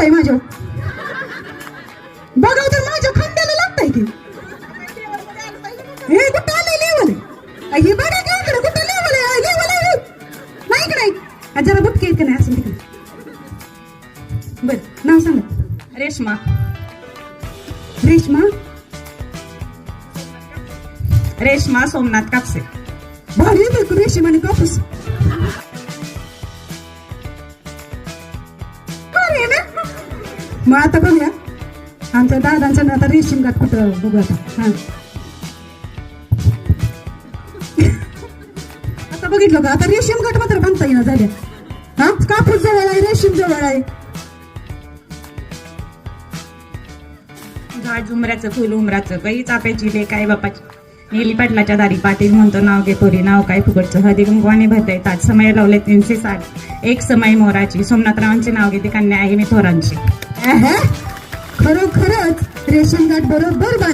बघताय माझ्या. बघाव तर माझ्या खांद्याला लागताय की हे कुठं आलंय लेवल हे बघा की इकडे कुठं लेवल आहे? लेवल आहे. नाही आ, जरा बुटके इतकं नाही असं तिकडे. बर नाव सांगा. रेश्मा. रेश्मा? रेश्मा सोमनाथ कापसे. भारी रेशीम आणि कापूस. मग आता बघूया. आमच्या दादांचं आता रेशीम गाठ कुठं बघू आता. हा आता बघितलं का? आता रेशीम गाठ मात्र बांधता येणार झाल्या. हा? कापूस जवळ आहे रेशीम जवळ आहे. झाड उमऱ्याचं फुल उमराचं काही चाप्याची ले काय बापाची. नेली पाटलाच्या दारी पाटील म्हणतो नाव घे पोरी नाव काय फुगडचं हळदी कुंकवाने भरताय ताज समय लावले तीनशे साठ एक समय मोराची सोमनाथरावांचे नाव घेते कन्या आहे मी थोरांची खरोखरच रेशन कार्ड बरोबर